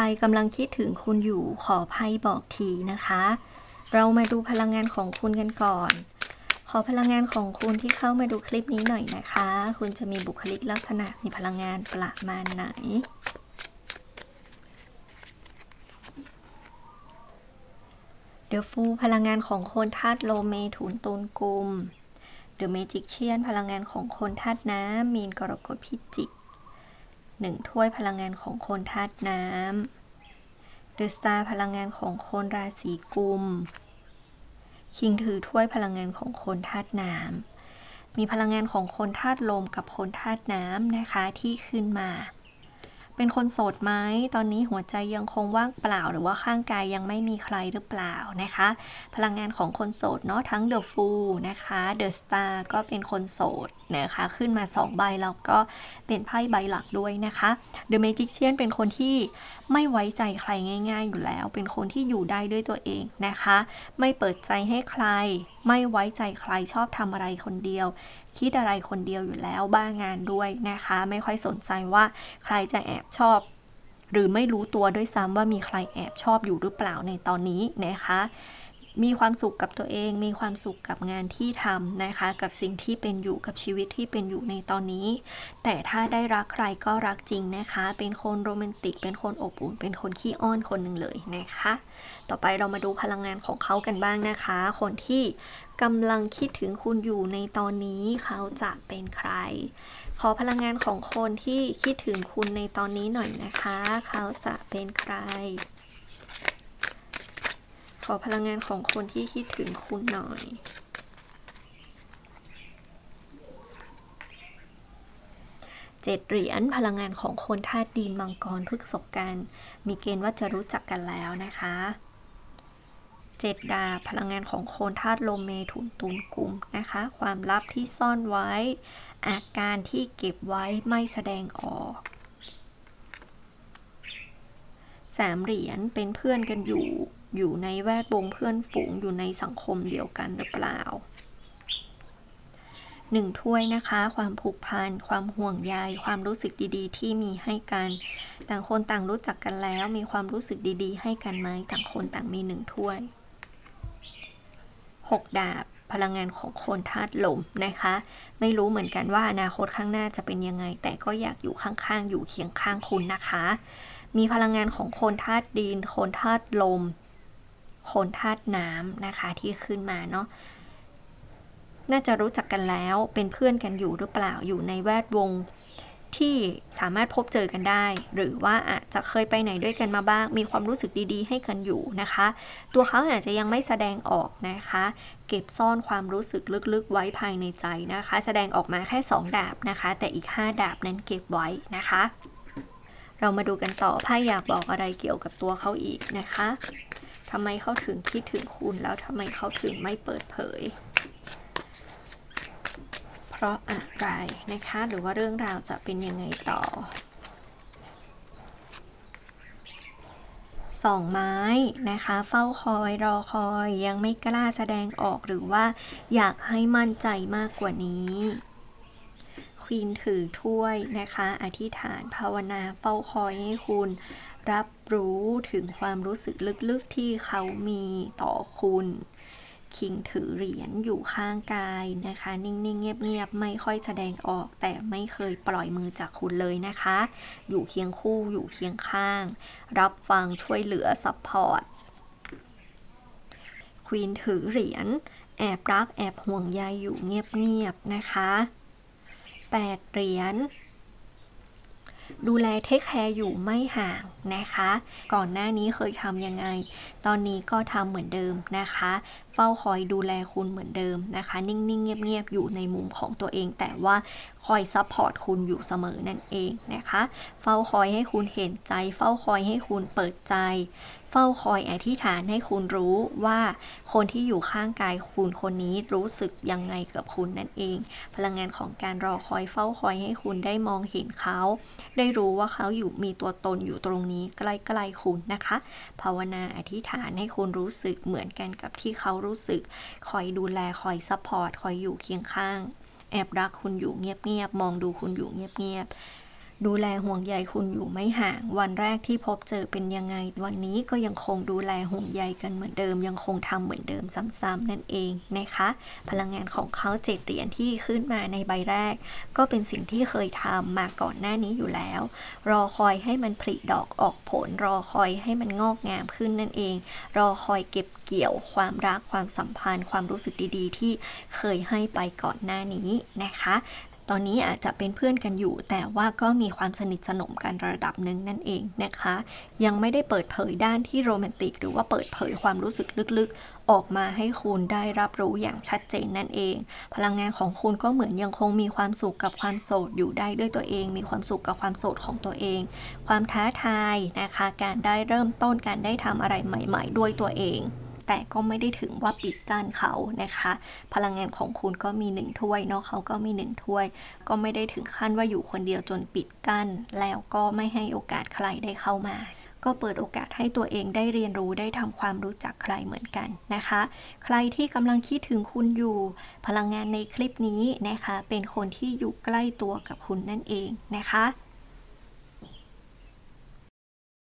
รกำลังคิดถึงคุณอยู่ขอภัยบอกทีนะคะ เรามาดูพลังงานของคุณกันก่อน ขอพลังงานของคุณที่เข้ามาดูคลิปนี้หน่อยนะคะ คุณจะมีบุคลิกลักษณะมีพลังงานประมาณไหนเดอะฟูพลังงานของคนธาตุโลเมถุนตูนกุมเดอะเมจิกเชียนพลังงานของคนธาตุน้ำมีนกรกฎพิจิก หนึ่งถ้วยพลังงานของคนธาตุน้ำเดอะสตาร์พลังงานของคนราศีกุม คิงถือถ้วยพลังงานของคนธาตุน้ำมีพลังงานของคนธาตุลมกับคนธาตุน้ำนะคะที่ขึ้นมา เป็นคนโสดไหมตอนนี้หัวใจยังคงว่างเปล่า หรือว่าข้างกายยังไม่มีใครหรือเปล่านะคะ พลังงานของคนโสดเนาะทั้งเดอะฟูนะคะเดอะสตาร์ก็เป็นคนโสดนะคะขึ้นมา 2 ใบแล้วก็เป็นไพ่ใบหลักด้วยนะคะเดอะเมจิกเชียนเป็นคนที่ไม่ไว้ใจใครง่าย ๆ อยู่แล้ว เป็นคนที่อยู่ได้ด้วยตัวเองนะคะ ไม่เปิดใจให้ใคร ไม่ไว้ใจใครชอบทำอะไรคนเดียว คิดอะไรคนเดียวอยู่แล้วบ้างานด้วยนะคะ ไม่ค่อยสนใจว่าใครจะแอบชอบ หรือไม่รู้ตัวด้วยซ้ำว่ามีใครแอบชอบอยู่หรือเปล่าในตอนนี้นะคะ มีความสุขกับตัวเอง มีความสุขกับงานที่ทำนะคะ กับสิ่งที่เป็นอยู่กับชีวิตที่เป็นอยู่ในตอนนี้ แต่ถ้าได้รักใครก็รักจริงนะคะ เป็นคนโรแมนติก เป็นคนอบอุ่น เป็นคนขี้อ้อนคนหนึ่งเลยนะคะ ต่อไปเรามาดูพลังงานของเขากันบ้างนะคะ คนที่กำลังคิดถึงคุณอยู่ในตอนนี้เขาจะเป็นใคร ขอพลังงานของคนที่คิดถึงคุณในตอนนี้หน่อยนะคะ เขาจะเป็นใคร ขอพลังงานของคนที่คิดถึงคุณหน่อย เจ็ดเหรียญพลังงานของคนธาตุดินมังกรพฤกษบกัน มีเกณฑ์ว่าจะรู้จักกันแล้วนะคะเจ็ดดาบพลังงานของโคนธาตุลมเมถุนตุลกลุ่มนะคะ ความลับที่ซ่อนไว้ อาการที่เก็บไว้ไม่แสดงออกสามเหรียญเป็นเพื่อนกันอยู่ อยู่ในแวดวงเพื่อนฝูงอยู่ในสังคมเดียวกันหรือเปล่าหนึ่งถ้วยนะคะ ความผูกพัน ความห่วงใย ความรู้สึกดี ๆ ที่มีให้กัน ต่างคนต่างรู้จักกันแล้ว มีความรู้สึกดี ๆ ให้กันไหมต่างคนต่างมีหนึ่งถ้วย 6 ดาบ พลังงานของคนธาตุลมนะคะ ไม่รู้เหมือนกันว่าอนาคตข้างหน้าจะเป็นยังไง แต่ก็อยากอยู่ข้างๆ อยู่เคียงข้างคุณนะคะ มีพลังงานของคนธาตุดิน คนธาตุลม โคนธาตุน้ำนะคะที่ขึ้นมาเนาะน่าจะรู้จักกันแล้วเป็นเพื่อนกันอยู่หรือเปล่าอยู่ในแวดวงที่สามารถพบเจอกันได้ หรือว่าอาจจะเคยไปไหนด้วยกันมาบ้าง มีความรู้สึกดีๆ ให้กันอยู่นะคะ ตัวเขาอาจจะยังไม่แสดงออกนะคะ เก็บซ่อนความรู้สึกลึกๆ ไว้ภายในใจนะคะ แสดงออกมาแค่ 2 ดาบนะคะ แต่อีก 5 ดาบนั้นเก็บไว้นะคะ เรามาดูกันต่อไพ่อยากบอกอะไรเกี่ยวกับตัวเขาอีกนะคะ ทำไมเขาถึงคิดถึงคุณแล้วทำไมเขาถึงไม่เปิดเผย เพราะอะไรนะคะ หรือว่าเรื่องราวจะเป็นยังไงต่อสองไม้นะคะ เฝ้าคอยรอคอยยังไม่กล้าแสดงออกหรือว่าอยากให้มั่นใจมากกว่านี้ ควีนถือถ้วยนะคะ อธิษฐานภาวนาเฝ้าคอยให้คุณ รับรู้ถึงความรู้สึกลึกๆที่เขามีต่อคุณ คิงถือเหรียญอยู่ข้างกายนะคะ นิ่งๆ เงียบๆ ไม่ค่อยแสดงออก แต่ไม่เคยปล่อยมือจากคุณเลยนะคะ อยู่เคียงคู่อยู่เคียงข้าง รับฟังช่วยเหลือซัพพอร์ตควีนถือเหรียญแอบรักแอบห่วงใยอยู่เงียบๆนะคะ แปดเหรียญดูแลเทคแคร์อยู่ไม่ห่างนะคะ ก่อนหน้านี้เคยทำยังไง ตอนนี้ก็ทำเหมือนเดิมนะคะ เฝ้าคอยดูแลคุณเหมือนเดิมนะคะ นิ่ง ๆ เงียบ ๆ อยู่ในมุมของตัวเอง แต่ว่าคอยซัพพอร์ตคุณอยู่เสมอนั่นเองนะคะ เฝ้าคอยให้คุณเห็นใจ เฝ้าคอยให้คุณเปิดใจ เฝ้าคอยอธิษฐานให้คุณรู้ว่าคนที่อยู่ข้างกายคุณคนนี้รู้สึกยังไงกับคุณนั่นเอง พลังงานของการรอคอยเฝ้าคอยให้คุณได้มองเห็นเขา ได้รู้ว่าเขาอยู่มีตัวตนอยู่ตรงนี้ใกล้ๆคุณนะคะ ภาวนาอธิษฐานให้คุณรู้สึกเหมือนกันกับที่เขารู้สึก คอยดูแลคอยซัพพอร์ตคอยอยู่เคียงข้าง แอบรักคุณอยู่เงียบๆมองดูคุณอยู่เงียบๆ ดูแลห่วงใยคุณอยู่ไม่ห่าง วันแรกที่พบเจอเป็นยังไง วันนี้ก็ยังคงดูแลห่วงใยกันเหมือนเดิม ยังคงทำเหมือนเดิมซ้ำๆนั่นเองนะคะ พลังงานของเขาเจ็ดเหรียญที่ขึ้นมาในใบแรก ก็เป็นสิ่งที่เคยทำมาก่อนหน้านี้อยู่แล้ว รอคอยให้มันผลิดอกออกผล รอคอยให้มันงอกงามขึ้นนั่นเอง รอคอยเก็บเกี่ยวความรักความสัมพันธ์ ความรู้สึกดีๆ ที่เคยให้ไปก่อนหน้านี้นะคะ ตอนนี้อาจจะเป็นเพื่อนกันอยู่ แต่ว่าก็มีความสนิทสนมกันระดับหนึ่งนั่นเองนะคะ ยังไม่ได้เปิดเผยด้านที่โรแมนติก หรือว่าเปิดเผยความรู้สึกลึกๆ ออกมาให้คุณได้รับรู้อย่างชัดเจนนั่นเอง พลังงานของคุณก็เหมือนยังคงมีความสุขกับความโสดอยู่ได้ด้วยตัวเอง มีความสุขกับความโสดของตัวเอง ความท้าทายนะคะ การได้เริ่มต้นการได้ทำอะไรใหม่ ๆ ด้วยตัวเอง แต่ก็ไม่ได้ถึงว่าปิดกั้นเขานะคะ พลังงานของคุณก็มีหนึ่งถ้วยเนาะเขาก็มีหนึ่งถ้วย ก็ไม่ได้ถึงขั้นว่าอยู่คนเดียวจนปิดกั้น แล้วก็ไม่ให้โอกาสใครได้เข้ามาก็เปิดโอกาสให้ตัวเองได้เรียนรู้ได้ทำความรู้จักใครเหมือนกันนะคะ ใครที่กำลังคิดถึงคุณอยู่ พลังงานในคลิปนี้นะคะ เป็นคนที่อยู่ใกล้ตัวกับคุณนั่นเองนะคะ